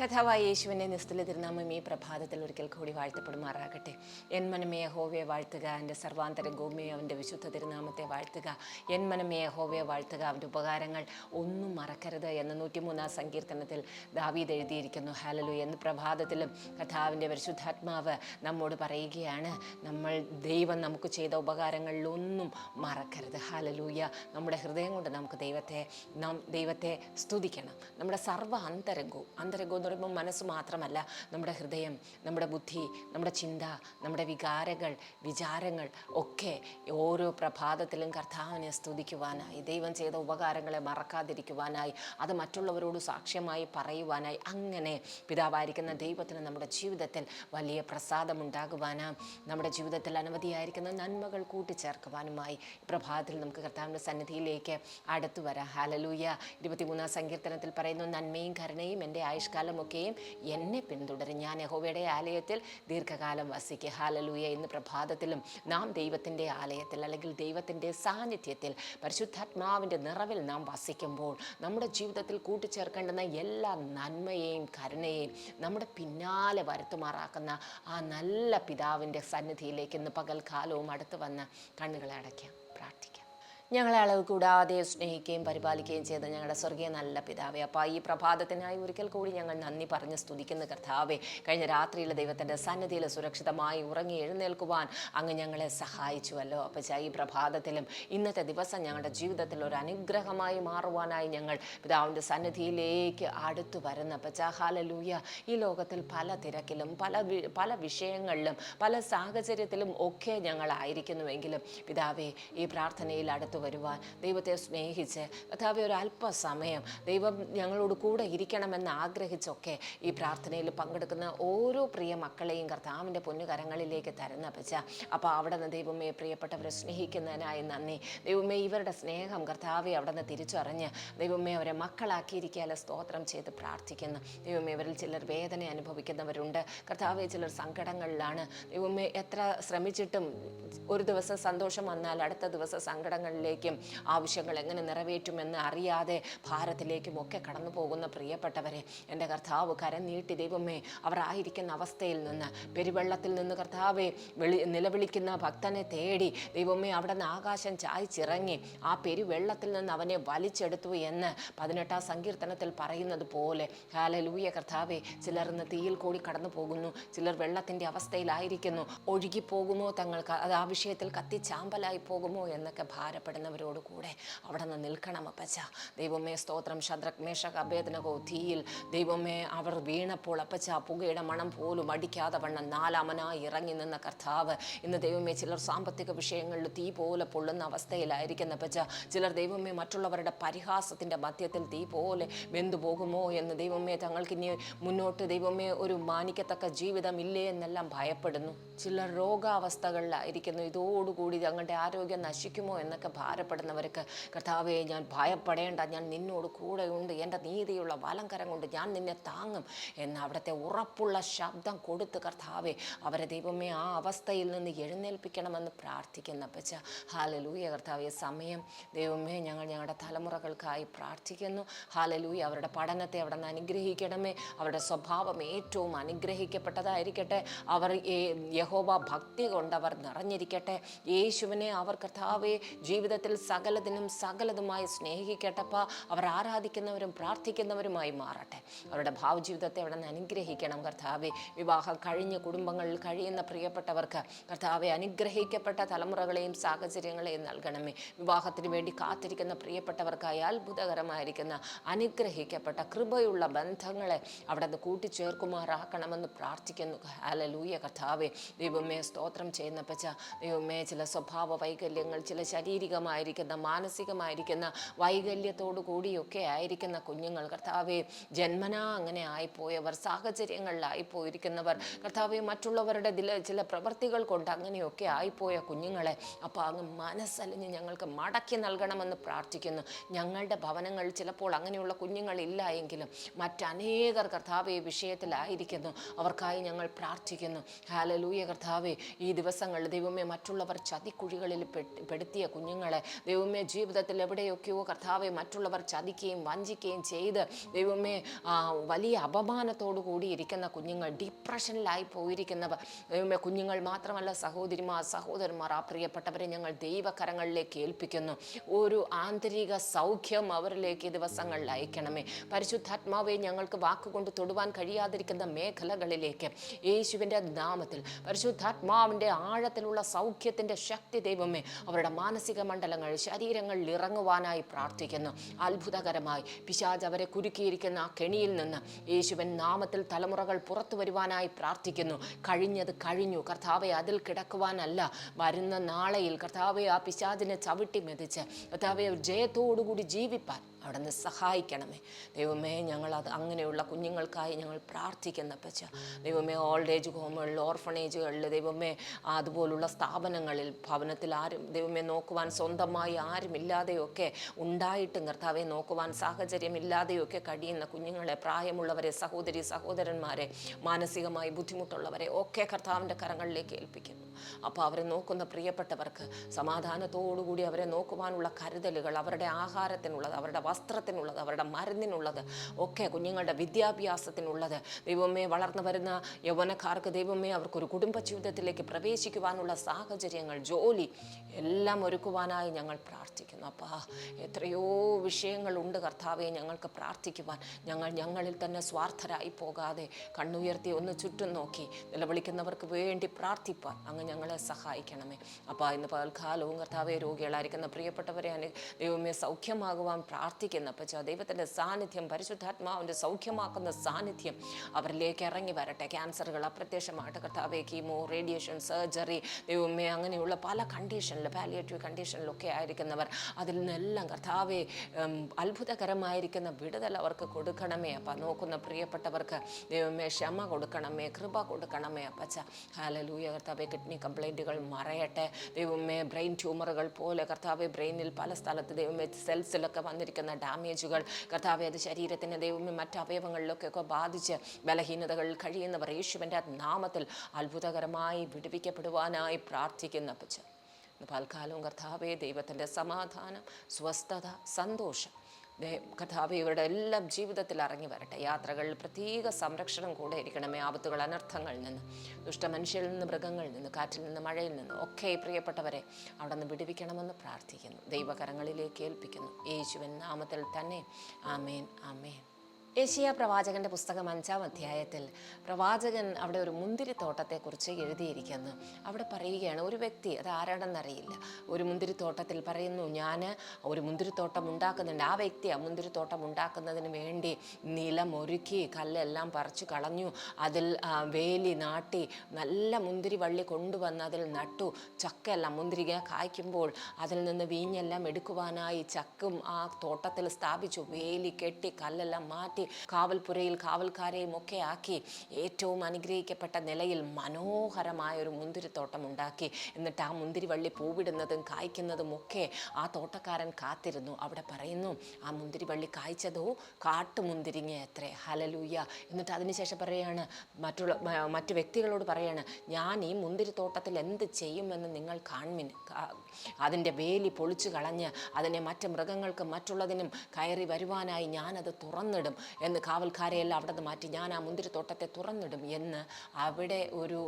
കഥാവായ യേശുവിന്റെ നിസ്തുല തിരുനാമം ഈ പ്രഭാതത്തിൽ ഒരിക്കൽ കൂടി വാഴ്ത്തപ്പെടുമാറാകട്ടെ. എൻ മനമേ ഹോവയെ വാഴ്ത്തുക എന്റെ സർവാന്തരംഗവുമേ അവന്റെ വിശുദ്ധ തിരുനാമത്തെ വാഴ്ത്തുക. എൻ മനമേ ഹോവയെ വാഴ്ത്തുക അവന്റെ ഉപകാരങ്ങൾ ഒന്നും മറക്കരുത് എന്ന നൂറ്റിമൂന്നാം സങ്കീർത്തനത്തിൽ ദാവീദ് എഴുതിയിരിക്കുന്നു. ഹാലലു എന്ന് പ്രഭാതത്തിലും കഥാവിന്റെ പരിശുദ്ധാത്മാവ് നമ്മോട് പറയുകയാണ് നമ്മൾ ദൈവം നമുക്ക് ചെയ്ത ഉപകാരങ്ങളിലൊന്നും മറക്കരുത്. ഹാലലൂയ നമ്മുടെ ഹൃദയം കൊണ്ട് നമുക്ക് ദൈവത്തെ നാം ദൈവത്തെ സ്തുതിക്കണം. നമ്മുടെ സർവ അന്തരംഗവും അന്തരംഗം എന്ന് പറയുമ്പോൾ മനസ്സ് മാത്രമല്ല നമ്മുടെ ഹൃദയം നമ്മുടെ ബുദ്ധി നമ്മുടെ ചിന്ത നമ്മുടെ വികാരങ്ങൾ വിചാരങ്ങൾ ഒക്കെ ഓരോ പ്രഭാതത്തിലും കർത്താവിനെ സ്തുതിക്കുവാനായി ദൈവം ചെയ്ത ഉപകാരങ്ങളെ മറക്കാതിരിക്കുവാനായി അത് മറ്റുള്ളവരോട് സാക്ഷ്യമായി പറയുവാനായി അങ്ങനെ പിതാവായിരിക്കുന്ന ദൈവത്തിന് നമ്മുടെ ജീവിതത്തിൽ വലിയ പ്രസാദമുണ്ടാകുവാനും നമ്മുടെ ജീവിതത്തിൽ അനവധിയായിരിക്കുന്ന നന്മകൾ കൂട്ടിച്ചേർക്കുവാനുമായി പ്രഭാതത്തിൽ നമുക്ക് കർത്താവിന്റെ സന്നിധിയിലേക്ക് അടുത്തു വരാം. ഹാലലൂയ ഇരുപത്തിമൂന്നാം സങ്കീർത്തനത്തിൽ പറയുന്നു നന്മയും കരുണയും എന്റെ ആയുഷ്കാലമൊക്കെയും എന്നെ പിന്തുടരും. ഞാൻ യഹോവയുടെ ആലയത്തിൽ ദീർഘകാലം വസിക്കുക. ഹാലലൂയ ഇന്ന് പ്രഭാതത്തിലും നാം ദൈവത്തിന്റെ ആലയത്തിൽ അല്ലെങ്കിൽ ദൈവത്തിന്റെ സാന്നിധ്യത്തിൽ പരിശുദ്ധാത്മാവിന്റെ നിറവിൽ നാം വസിക്കുമ്പോൾ നമ്മുടെ ജീവിതത്തിൽ കൂട്ടിച്ചേർക്കേണ്ടുന്ന എല്ലാ നന്മയെയും കരുണയെയും നമ്മുടെ പിന്നാലെ വരുത്തുമാറാക്കുന്ന ആ നല്ല പിതാവിന്റെ സന്നിധിയിലേക്ക് ഇന്ന് പകൽക്കാലവും അടുത്ത് വന്ന് കണ്ണുകളെ അടയ്ക്കാം. പ്രാർത്ഥിക്കാം. ഞങ്ങളെ അളവ് കൂടാതെ സ്നേഹിക്കുകയും പരിപാലിക്കുകയും ചെയ്ത ഞങ്ങളുടെ സ്വർഗീയ നല്ല പിതാവേ അപ്പോൾ ഈ പ്രഭാതത്തിനായി ഒരിക്കൽ കൂടി ഞങ്ങൾ നന്ദി പറഞ്ഞ് സ്തുതിക്കുന്ന കർത്താവേ കഴിഞ്ഞ രാത്രിയിൽ ദൈവത്തിന്റെ സന്നദ്ധിയിൽ സുരക്ഷിതമായി ഉറങ്ങി എഴുന്നേൽക്കുവാൻ അങ്ങ് ഞങ്ങളെ സഹായിച്ചുവല്ലോ. അപ്പോൾ ഈ പ്രഭാതത്തിലും ഇന്നത്തെ ദിവസം ഞങ്ങളുടെ ജീവിതത്തിൽ ഒരു അനുഗ്രഹമായി മാറുവാനായി ഞങ്ങൾ പിതാവിന്റെ സന്നിധിയിലേക്ക് അടുത്തു വരുന്ന. പച്ചാഹാലലൂയ ഈ ലോകത്തിൽ പല തിരക്കിലും പല പല വിഷയങ്ങളിലും പല സാഹചര്യത്തിലും ഒക്കെ ഞങ്ങളായിരിക്കുന്നുവെങ്കിലും പിതാവേ ഈ പ്രാർത്ഥനയിൽ അടുത്തു വരുവാൻ. ദൈവത്തെ സ്നേഹിച്ച് കഥാവെ ഒരു അല്പസമയം ദൈവം ഞങ്ങളോട് കൂടെ ഇരിക്കണമെന്ന് ആഗ്രഹിച്ചൊക്കെ ഈ പ്രാർത്ഥനയിൽ പങ്കെടുക്കുന്ന ഓരോ പ്രിയ മക്കളെയും കർത്താവിന്റെ പൊന്നുകരങ്ങളിലേക്ക് തരുന്ന പച്ച അപ്പോൾ അവിടെ നിന്ന് ദൈവമേ പ്രിയപ്പെട്ടവരെ സ്നേഹിക്കുന്നതിനായി നന്ദി. ദൈവമേ ഇവരുടെ സ്നേഹം കർത്താവെ അവിടെ നിന്ന് തിരിച്ചറിഞ്ഞ് ദൈവമേ അവരെ മക്കളാക്കിയിരിക്കാതെ സ്തോത്രം ചെയ്ത് പ്രാർത്ഥിക്കുന്നു. ദൈവമേ ഇവരിൽ ചിലർ വേദന അനുഭവിക്കുന്നവരുണ്ട്. കർത്താവെ ചിലർ സങ്കടങ്ങളിലാണ്. ദൈവമേ എത്ര ശ്രമിച്ചിട്ടും ഒരു ദിവസം സന്തോഷം വന്നാൽ അടുത്ത ദിവസം സങ്കടങ്ങളിലേക്കും ആവശ്യങ്ങൾ എങ്ങനെ നിറവേറ്റുമെന്ന് അറിയാതെ ഭാരത്തിലേക്കും ഒക്കെ കടന്നു പോകുന്ന പ്രിയപ്പെട്ടവരെ എന്റെ കർത്താവ് കരം നീട്ടി ദൈവമേ അവർ ആയിരിക്കുന്ന അവസ്ഥയിൽ നിന്ന് പെരുവെള്ളത്തിൽ നിന്ന് കർത്താവെ വിളി നിലവിളിക്കുന്ന ഭക്തനെ തേടി ദൈവമേ അവിടെ നിന്ന് ആകാശം ചായ്ച്ചിറങ്ങി ആ പെരുവെള്ളത്തിൽ നിന്ന് അവനെ വലിച്ചെടുത്തു എന്ന് പതിനെട്ടാം സങ്കീർത്തനത്തിൽ പറയുന്നത് പോലെ ഹാലലൂയ കർത്താവെ ചിലർ ഇന്ന് തീയിൽ കൂടി കടന്നു പോകുന്നു ചിലർ വെള്ളത്തിന്റെ അവസ്ഥയിലായിരിക്കുന്നു ഒഴുകിപ്പോകുമോ തങ്ങൾക്ക് അത് ആ വിഷയത്തിൽ കത്തിച്ചാമ്പലായി പോകുമോ? എന്നൊക്കെ ഭാരപ്പെടുന്നവരോട് കൂടെ അവിടെ നിന്ന് നിൽക്കണം അപ്പച്ച. ദൈവമേ സ്തോത്രം. ശദ്രക്മേഷക അഭേദനകോ തീയിൽ. ദൈവമേ അവർ വീണപ്പോൾ അപ്പച്ച പുകയുടെ മണം പോലും അടിക്കാതെ വണ്ണം നാലാമനായി ഇറങ്ങി നിന്ന കർത്താവ്. ഇന്ന് ദൈവമേ ചിലർ സാമ്പത്തിക വിഷയങ്ങളിൽ തീ പോലെ പൊള്ളുന്ന അവസ്ഥയിലായിരിക്കുന്ന അപ്പച്ച. ചിലർ ദൈവമേ മറ്റുള്ളവരുടെ പരിഹാസത്തിന്റെ മധ്യത്തിൽ തീ പോലെ വെന്തു പോകുമോ എന്ന് ദൈവമേ തങ്ങൾക്ക് ഇനി മുന്നോട്ട് ദൈവമേ ഒരു മാനിക്കത്തക്ക ജീവിതം ഇല്ലേ എന്നെല്ലാം ഭയപ്പെടുന്നു. ചിലർ രോഗാവസ്ഥകളിലായിരിക്കുന്നു. ഇതോടുകൂടി തങ്ങളുടെ ആരോഗ്യം നശിക്കുമോ എന്നൊക്കെ ഭാരപ്പെടുന്നവർക്ക് കർത്താവെ ഞാൻ ഭയപ്പെടേണ്ട ഞാൻ നിന്നോട് കൂടെയുണ്ട് എന്റെ നീതിയുള്ള വലങ്കരം കൊണ്ട് ഞാൻ നിന്നെ താങ്ങും എന്ന് അവിടുത്തെ ഉറപ്പുള്ള ശബ്ദം കൊടുത്ത് കർത്താവെ അവരെ ദൈവമേ ആ അവസ്ഥയിൽ നിന്ന് എഴുന്നേൽപ്പിക്കണമെന്ന് പ്രാർത്ഥിക്കുന്ന പച്ച ഹാലലൂയ കർത്താവെ സമയം. ദൈവമേ ഞങ്ങൾ ഞങ്ങളുടെ തലമുറകൾക്കായി പ്രാർത്ഥിക്കുന്നു. ഹാലലൂയ അവരുടെ പഠനത്തെ അവിടെ നിന്ന് അനുഗ്രഹിക്കണമേ. അവരുടെ സ്വഭാവം ഏറ്റവും അനുഗ്രഹിക്കപ്പെട്ടതായിരിക്കട്ടെ. അവർ യഹോബ ഭക്തി കൊണ്ട് അവർ നിറഞ്ഞിരിക്കട്ടെ. യേശുവിനെ അവർ കർത്താവെ ജീവിതത്തിൽ സകലതിനും സകലതുമായി സ്നേഹിക്കട്ടപ്പ. അവർ ആരാധിക്കുന്നവരും പ്രാർത്ഥിക്കുന്നവരുമായി മാറട്ടെ. അവരുടെ ഭാവജീവിതത്തെ അവിടെ നിന്ന് അനുഗ്രഹിക്കണം കർത്താവെ. വിവാഹം കഴിഞ്ഞ കുടുംബങ്ങളിൽ കഴിയുന്ന പ്രിയപ്പെട്ടവർക്ക് കർത്താവെ അനുഗ്രഹിക്കപ്പെട്ട തലമുറകളെയും സാഹചര്യങ്ങളെയും നൽകണമേ. വിവാഹത്തിന് വേണ്ടി കാത്തിരിക്കുന്ന പ്രിയപ്പെട്ടവർക്കായി അത്ഭുതകരമായിരിക്കുന്ന അനുഗ്രഹിക്കപ്പെട്ട കൃപയുള്ള ബന്ധങ്ങളെ അവിടെ നിന്ന് കൂട്ടിച്ചേർക്കുമാറാക്കണമെന്ന് പ്രാർത്ഥിക്കുന്നു. ഹാലലൂയ കർത്താവെ. ദൈവമേ സ്തോത്രം ചെയ്യുന്ന പച്ച ദൈവമേ ചില സ്വഭാവ വൈകല്യങ്ങൾ ചില ശാരീരികമായിരിക്കുന്ന മാനസികമായിരിക്കുന്ന വൈകല്യത്തോടു കൂടിയൊക്കെ ആയിരിക്കുന്ന കുഞ്ഞുങ്ങൾ. കർത്താവെ ജന്മനാ അങ്ങനെ ആയിപ്പോയവർ സാഹചര്യങ്ങളിലായി പോയിരിക്കുന്നവർ കർത്താവെ മറ്റുള്ളവരുടെ ചില പ്രവൃത്തികൾ കൊണ്ട് അങ്ങനെയൊക്കെ ആയിപ്പോയ കുഞ്ഞുങ്ങളെ അപ്പോൾ അങ്ങ് മനസ്സലിഞ്ഞ് ഞങ്ങൾക്ക് മടക്കി നൽകണമെന്ന് പ്രാർത്ഥിക്കുന്നു. ഞങ്ങളുടെ ഭവനങ്ങൾ ചിലപ്പോൾ അങ്ങനെയുള്ള കുഞ്ഞുങ്ങളില്ല എങ്കിലും മറ്റനേകർ കർത്താവെ വിഷയത്തിലായിരിക്കുന്നു. അവർക്കായി ഞങ്ങൾ പ്രാർത്ഥിക്കുന്നു. ഹാലലൂയ കർത്താവെ ഈ ദിവസങ്ങൾ ദൈവമേ മറ്റുള്ളവർ ചതിക്കുഴികളിൽ പെടുത്തിയ കുഞ്ഞുങ്ങളെ കുഞ്ഞുങ്ങളെ ദൈവമേ ജീവിതത്തിൽ എവിടെയൊക്കെയോ കർത്താവെ മറ്റുള്ളവർ ചതിക്കുകയും വഞ്ചിക്കുകയും ചെയ്ത് ദൈവമേ വലിയ അപമാനത്തോടു കൂടി ഇരിക്കുന്ന കുഞ്ഞുങ്ങൾ ഡിപ്രഷനിലായി പോയിരിക്കുന്നവർ. ദൈവമേ കുഞ്ഞുങ്ങൾ മാത്രമല്ല സഹോദരിമാർ സഹോദരന്മാർ ആ പ്രിയപ്പെട്ടവരെ ഞങ്ങൾ ദൈവകരങ്ങളിലേക്ക് ഏൽപ്പിക്കുന്നു. ഒരു ആന്തരിക സൗഖ്യം അവരിലേക്ക് ദിവസങ്ങളിൽ അയക്കണമേ. പരിശുദ്ധാത്മാവെ ഞങ്ങൾക്ക് വാക്കുകൊണ്ട് തൊടുവാൻ കഴിയാതിരിക്കുന്ന മേഖലകളിലേക്ക് യേശുവിന്റെ നാമത്തിൽ പരിശുദ്ധാത്മാവിന്റെ ആഴത്തിലുള്ള സൗഖ്യത്തിന്റെ ശക്തി ദൈവമേ അവരുടെ മാനസിക മണ്ഡലങ്ങൾ ശരീരങ്ങളിൽ ഇറങ്ങുവാനായി പ്രാർത്ഥിക്കുന്നു. അത്ഭുതകരമായി പിശാജ് അവരെ കുരുക്കിയിരിക്കുന്ന ആ കെണിയിൽ നിന്ന് യേശുവൻ നാമത്തിൽ തലമുറകൾ പുറത്തു വരുവാനായി പ്രാർത്ഥിക്കുന്നു. കഴിഞ്ഞത് കഴിഞ്ഞു. കർത്താവെ അതിൽ കിടക്കുവാനല്ല. വരുന്ന നാളെയിൽ കർത്താവെ ആ പിശാജിനെ ചവിട്ടി മെതിച്ച് കർത്താവെ ജയത്തോടുകൂടി ജീവിപ്പാൻ അവിടെ നിന്ന് സഹായിക്കണമേ. ദൈവമേ ഞങ്ങളത് അങ്ങനെയുള്ള കുഞ്ഞുങ്ങൾക്കായി ഞങ്ങൾ പ്രാർത്ഥിക്കുന്ന പച്ച ദൈവമേ ഓൾഡ് ഏജ് ഹോമുകളിൽ ഓർഫണേജുകളിൽ ദൈവമേ അതുപോലുള്ള സ്ഥാപനങ്ങളിൽ ഭവനത്തിൽ ആരും ദൈവമേ നോക്കുവാൻ സ്വന്തമായി ആരുമില്ലാതെയൊക്കെ ഉണ്ടായിട്ടും കർത്താവെ നോക്കുവാൻ സാഹചര്യമില്ലാതെയൊക്കെ കഴിയുന്ന കുഞ്ഞുങ്ങളെ പ്രായമുള്ളവരെ സഹോദരി സഹോദരന്മാരെ മാനസികമായി ബുദ്ധിമുട്ടുള്ളവരെ ഒക്കെ കർത്താവിന്റെ കരങ്ങളിലേക്ക് ഏൽപ്പിക്കുന്നു. അപ്പോൾ അവരെ നോക്കുന്ന പ്രിയപ്പെട്ടവർക്ക് സമാധാനത്തോടുകൂടി അവരെ നോക്കുവാനുള്ള കരുതലുകൾ അവരുടെ ആഹാരത്തിനുള്ളത് അവരുടെ വസ്ത്രത്തിനുള്ളത് അവരുടെ മരുന്നിനുള്ളത് ഒക്കെ കുഞ്ഞുങ്ങളുടെ വിദ്യാഭ്യാസത്തിനുള്ളത്. ദൈവമേ വളർന്നു വരുന്ന യൗവനക്കാർക്ക് ദൈവമേ അവർക്കൊരു കുടുംബ ജീവിതത്തിലേക്ക് പ്രവേശിക്കുവാനുള്ള സാഹചര്യങ്ങൾ ജോലി എല്ലാം ഒരുക്കുവാനായി ഞങ്ങൾ പ്രാർത്ഥിക്കുന്നു. അപ്പാ എത്രയോ വിഷയങ്ങളുണ്ട് കർത്താവെ ഞങ്ങൾക്ക് പ്രാർത്ഥിക്കുവാൻ. ഞങ്ങൾ ഞങ്ങളിൽ തന്നെ സ്വാർത്ഥരായി പോകാതെ കണ്ണുയർത്തി ഒന്ന് ചുറ്റും നോക്കി നിലവിളിക്കുന്നവർക്ക് വേണ്ടി പ്രാർത്ഥിപ്പാൻ അങ്ങ് ഞങ്ങളെ സഹായിക്കണമേ. അപ്പാ ഇന്ന് പകൽക്കാലവും കർത്താവെ രോഗികളായിരിക്കുന്ന പ്രിയപ്പെട്ടവരെ അനു ദൈവമേ സൗഖ്യമാകുവാൻ പ്രാർത്ഥിക്കുന്ന. അപ്പച്ചോ ദൈവത്തിന്റെ സാന്നിധ്യം പരിശുദ്ധാത്മാവിന്റെ സൗഖ്യമാക്കുന്ന സാന്നിധ്യം അവരിലേക്ക് ഇറങ്ങി വരട്ടെ. ക്യാൻസറുകൾ അപ്രത്യക്ഷമായിട്ട് കർത്താവെ കീമോ റേഡിയേഷൻ സർജറി ദൈവമേ അങ്ങനെയുള്ള പല കണ്ടീഷനിൽ പാലിയേറ്റീവ് കണ്ടീഷനിലൊക്കെ ആയിരിക്കുന്നവർ അതിൽ നിന്നെല്ലാം കർത്താവെ അത്ഭുതകരമായിരിക്കുന്ന വിടുതൽ അവർക്ക് കൊടുക്കണമേ. അപ്പ നോക്കുന്ന പ്രിയപ്പെട്ടവർക്ക് ദൈവമേ ക്ഷമ കൊടുക്കണമേ കൃപ കൊടുക്കണമേ. അപ്പച്ച ഹാലലൂയ കർത്താവെ കിഡ്നി കംപ്ലൈന്റുകൾ മറയട്ടെ. ദൈവമേ ബ്രെയിൻ ട്യൂമറുകൾ പോലെ കർത്താവെ ബ്രെയിനിൽ പല സ്ഥലത്ത് ദൈവമേ സെൽസിലൊക്കെ വന്നിരിക്കുന്ന ഡാമേജുകൾ. കർത്താവെ അത് ശരീരത്തിന് ദൈവമേ മറ്റ് അവയവങ്ങളിലൊക്കെ ബാധിച്ച് ബലഹീനതകൾ കഴിയുന്നവർ യേശുവിന്റെ നാമത്തിൽ അത്ഭുതകരമായി വിടുവിക്കപ്പെടുവാനായി പ്രാർത്ഥിക്കുന്ന പച്ച പൽക്കാലവും കർത്താവെ ദൈവത്തിന്റെ സമാധാനം സ്വസ്ഥത സന്തോഷം. കർത്താവെ ഇവരുടെ എല്ലാം ജീവിതത്തിൽ ഇറങ്ങി വരട്ടെ. യാത്രകളിൽ പ്രത്യേക സംരക്ഷണം കൂടെ ഇരിക്കണമേ ആപത്തുകൾ അനർത്ഥങ്ങളിൽ നിന്ന്. ദുഷ്ടമനുഷ്യരിൽ നിന്ന് മൃഗങ്ങളിൽ നിന്ന് കാറ്റിൽ നിന്ന് മഴയിൽ നിന്ന്. ഒക്കെ പ്രിയപ്പെട്ടവരെ അവിടെ നിന്ന് വിടുവിക്കണമെന്ന് പ്രാർത്ഥിക്കുന്നു. ദൈവകരങ്ങളിലേക്ക് ഏൽപ്പിക്കുന്നു. യേശുവൻ നാമത്തിൽ തന്നെ. ആമേൻ ആമേൻ. ഏഷ്യ പ്രവാചകന്റെ പുസ്തകം അഞ്ചാം അധ്യായത്തിൽ പ്രവാചകൻ അവിടെ ഒരു മുന്തിരിത്തോട്ടത്തെക്കുറിച്ച് എഴുതിയിരിക്കുന്നു. അവിടെ പറയുകയാണ് ഒരു വ്യക്തി അത് ആരാണെന്നറിയില്ല ഒരു മുന്തിരിത്തോട്ടത്തിൽ പറയുന്നു ഞാൻ ഒരു മുന്തിരിത്തോട്ടം ഉണ്ടാക്കുന്നുണ്ട്. ആ വ്യക്തി ആ മുന്തിരിത്തോട്ടം ഉണ്ടാക്കുന്നതിന് വേണ്ടി നിലം ഒരുക്കി കല്ലെല്ലാം പറിച്ചു കളഞ്ഞു. അതിൽ വേലി നാട്ടി നല്ല മുന്തിരി വള്ളി കൊണ്ടുവന്ന് അതിൽ നട്ടു. ചക്കെല്ലാം മുന്തിരിക കായ്ക്കുമ്പോൾ അതിൽ നിന്ന് വീഞ്ഞെല്ലാം എടുക്കുവാനായി ചക്കും ആ തോട്ടത്തിൽ സ്ഥാപിച്ചു. വേലി കെട്ടി കല്ലെല്ലാം മാറ്റി. കാവൽപ്പുരയിൽ കാവൽക്കാരെയും ഒക്കെ ആക്കി ഏറ്റവും അനുഗ്രഹിക്കപ്പെട്ട നിലയിൽ മനോഹരമായ ഒരു മുന്തിരിത്തോട്ടം ഉണ്ടാക്കി. എന്നിട്ട് ആ മുന്തിരിവള്ളി പൂവിടുന്നതും കായ്ക്കുന്നതും ഒക്കെ ആ തോട്ടക്കാരൻ കാത്തിരുന്നു. അവിടെ പറയുന്നു ആ മുന്തിരിവള്ളി കായ്ച്ചതോ? കാട്ടുമുന്തിരിങ്ങ എത്രേ ഹലലൂയ എന്നിട്ട് അതിനുശേഷം പറയാണ് മറ്റുള്ള മറ്റു വ്യക്തികളോട് പറയാണ് ഞാൻ ഈ മുന്തിരിത്തോട്ടത്തിൽ എന്ത് ചെയ്യുമെന്ന് നിങ്ങൾ കാൺമിൻ. അതിന്റെ വേലി പൊളിച്ചു കളഞ്ഞ് അതിനെ മറ്റ് മൃഗങ്ങൾക്കും മറ്റുള്ളതിനും കയറി വരുവാനായി ഞാനത് തുറന്നിടും. എന്ന് കാവൽക്കാരെയെല്ലാം അവിടെ നിന്ന് മാറ്റി ഞാൻ ആ മുന്തിരിത്തോട്ടത്തെ തുറന്നിടും എന്ന് അവിടെ ഒരു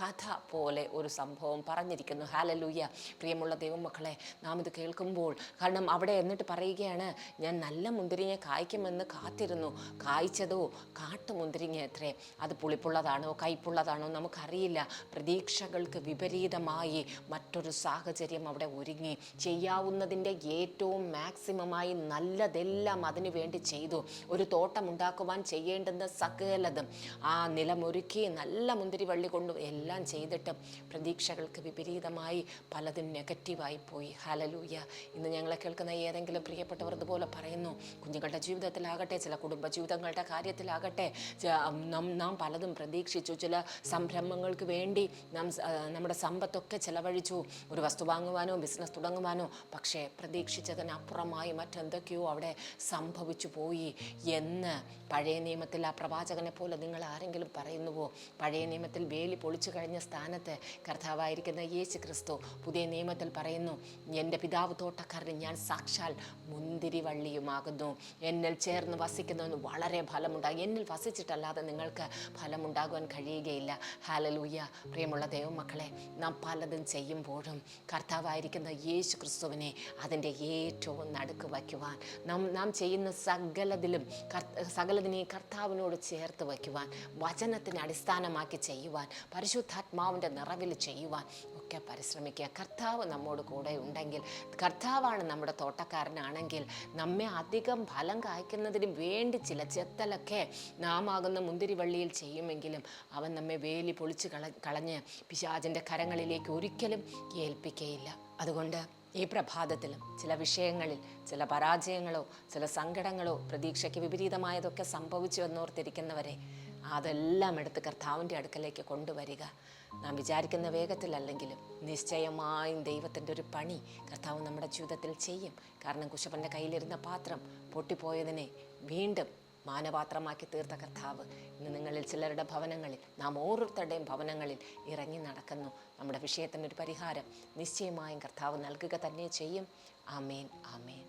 കഥ പോലെ ഒരു സംഭവം പറഞ്ഞിരിക്കുന്നു. ഹാലലൂയ പ്രിയമുള്ള ദൈവമക്കളെ നാം ഇത് കേൾക്കുമ്പോൾ കാരണം അവിടെ എന്നിട്ട് പറയുകയാണ് ഞാൻ നല്ല മുന്തിരിങ്ങ കായ്ക്കുമെന്ന് കാത്തിരുന്നു. കായ്ച്ചതോ? കാട്ടുമുന്തിരിങ്ങ എത്രേ? അത് പുളിപ്പുള്ളതാണോ? കയ്പുള്ളതാണോ നമുക്കറിയില്ല. പ്രതീക്ഷകൾക്ക് വിപരീതമായി മറ്റൊരു സാഹചര്യം അവിടെ ഒരുങ്ങി. ചെയ്യാവുന്നതിന്റെ ഏറ്റവും മാക്സിമമായി നല്ലതെല്ലാം അതിനു വേണ്ടി ചെയ്തു. ഒരു തോട്ടം ഉണ്ടാക്കുവാൻ ചെയ്യേണ്ടുന്ന സകലതും ആ നിലമൊരുക്കി നല്ല മുന്തിരിവള്ളി കൊണ്ട് എല്ലാം ചെയ്തിട്ട് പ്രതീക്ഷകൾക്ക് വിപരീതമായി പലതും നെഗറ്റീവായി പോയി ഹലലൂയ ഇന്ന് ഞങ്ങളെ കേൾക്കുന്ന ഏതെങ്കിലും പ്രിയപ്പെട്ടവർ ഇതുപോലെ പറയുന്നു കുഞ്ഞുങ്ങളുടെ ജീവിതത്തിലാകട്ടെ ചില കുടുംബ ജീവിതങ്ങളുടെ കാര്യത്തിലാകട്ടെ നാം പലതും പ്രതീക്ഷിച്ചു. ചില സംരംഭങ്ങൾക്ക് വേണ്ടി നാം നമ്മുടെ സമ്പത്തൊക്കെ ചിലവഴിച്ചു. ഒരു വസ്തു വാങ്ങുവാനോ ബിസിനസ് തുടങ്ങുവാനോ പക്ഷേ പ്രതീക്ഷിച്ചതിനപ്പുറമായി മറ്റെന്തൊക്കെയോ അവിടെ സംഭവിച്ചു പോയി. എന്ന് പഴയ നിയമത്തിൽ ആ പ്രവാചകനെ പോലെ നിങ്ങൾ ആരെങ്കിലും പറയുന്നുവോ? പഴയ നിയമത്തിൽ വേലി പൊളിച്ചു കഴിഞ്ഞ സ്ഥാനത്ത് കർത്താവായിരിക്കുന്ന യേശു ക്രിസ്തു പുതിയ നിയമത്തിൽ പറയുന്നു എന്റെ പിതാവ് തോട്ടക്കാരന് ഞാൻ സാക്ഷാൽ മുന്തിരി വള്ളിയുമാകുന്നു എന്നിൽ ചേർന്ന് വസിക്കുന്നവന് വളരെ ഫലമുണ്ടാകും. എന്നിൽ വസിച്ചിട്ടല്ലാതെ നിങ്ങൾക്ക് ഫലമുണ്ടാകുവാൻ കഴിയുകയില്ല. ഹാലലൂയ പ്രിയമുള്ള ദൈവമക്കളെ നാം പലതും ചെയ്യുമ്പോഴും കർത്താവായിരിക്കുന്ന യേശു ക്രിസ്തുവിനെ അതിന്റെ ഏറ്റവും നടുക്ക് വയ്ക്കുവാൻ നാം നാം ചെയ്യുന്ന സകലതിലും സകലതിനെ കർത്താവിനോട് ചേർത്ത് വയ്ക്കുവാൻ വചനത്തിന് അടിസ്ഥാനമാക്കി ചെയ്യുവാൻ പരിശുദ്ധാത്മാവിന്റെ നിറവിൽ ചെയ്യുവാൻ ഒക്കെ പരിശ്രമിക്കുക. കർത്താവ് നമ്മോട് കൂടെ ഉണ്ടെങ്കിൽ കർത്താവാണ് നമ്മുടെ തോട്ടക്കാരനാണെങ്കിൽ നമ്മെ അധികം ഫലം കായ്ക്കുന്നതിന് വേണ്ടി ചില ചെത്തലൊക്കെ നാം ആകുന്ന മുന്തിരിവള്ളിയിൽ ചെയ്യുമെങ്കിലും അവൻ നമ്മെ വേലി പൊളിച്ച് കള കളഞ്ഞ് പിശാചിന്റെ കരങ്ങളിലേക്ക് ഒരിക്കലും ഏൽപ്പിക്കുകയില്ല അതുകൊണ്ട് ഈ പ്രഭാതത്തിലും ചില വിഷയങ്ങളിൽ ചില പരാജയങ്ങളോ ചില സങ്കടങ്ങളോ പ്രതീക്ഷയ്ക്ക് വിപരീതമായതൊക്കെ സംഭവിച്ചു എന്നോർത്തിരിക്കുന്നവരെ അതെല്ലാം എടുത്ത് കർത്താവിന്റെ അടുക്കലേക്ക് കൊണ്ടുവരിക. നാം വിചാരിക്കുന്ന വേഗത്തിലല്ലെങ്കിലും നിശ്ചയമായും ദൈവത്തിന്റെ ഒരു പണി കർത്താവ് നമ്മുടെ ജീവിതത്തിൽ ചെയ്യും. കാരണം കുശവന്റെ കയ്യിലിരുന്ന പാത്രം പൊട്ടിപ്പോയതിനെ വീണ്ടും മാനപാത്രമാക്കി തീർത്ത കർത്താവ് ഇന്ന് നിങ്ങളിൽ ചിലരുടെ ഭവനങ്ങളിൽ നാം ഓരോരുത്തരുടെയും ഭവനങ്ങളിൽ ഇറങ്ങി നടക്കുന്നു. നമ്മുടെ വിഷയത്തിനൊരു പരിഹാരം നിശ്ചയമായും കർത്താവ് നൽകുക തന്നെ ചെയ്യും. ആമേൻ ആമേൻ.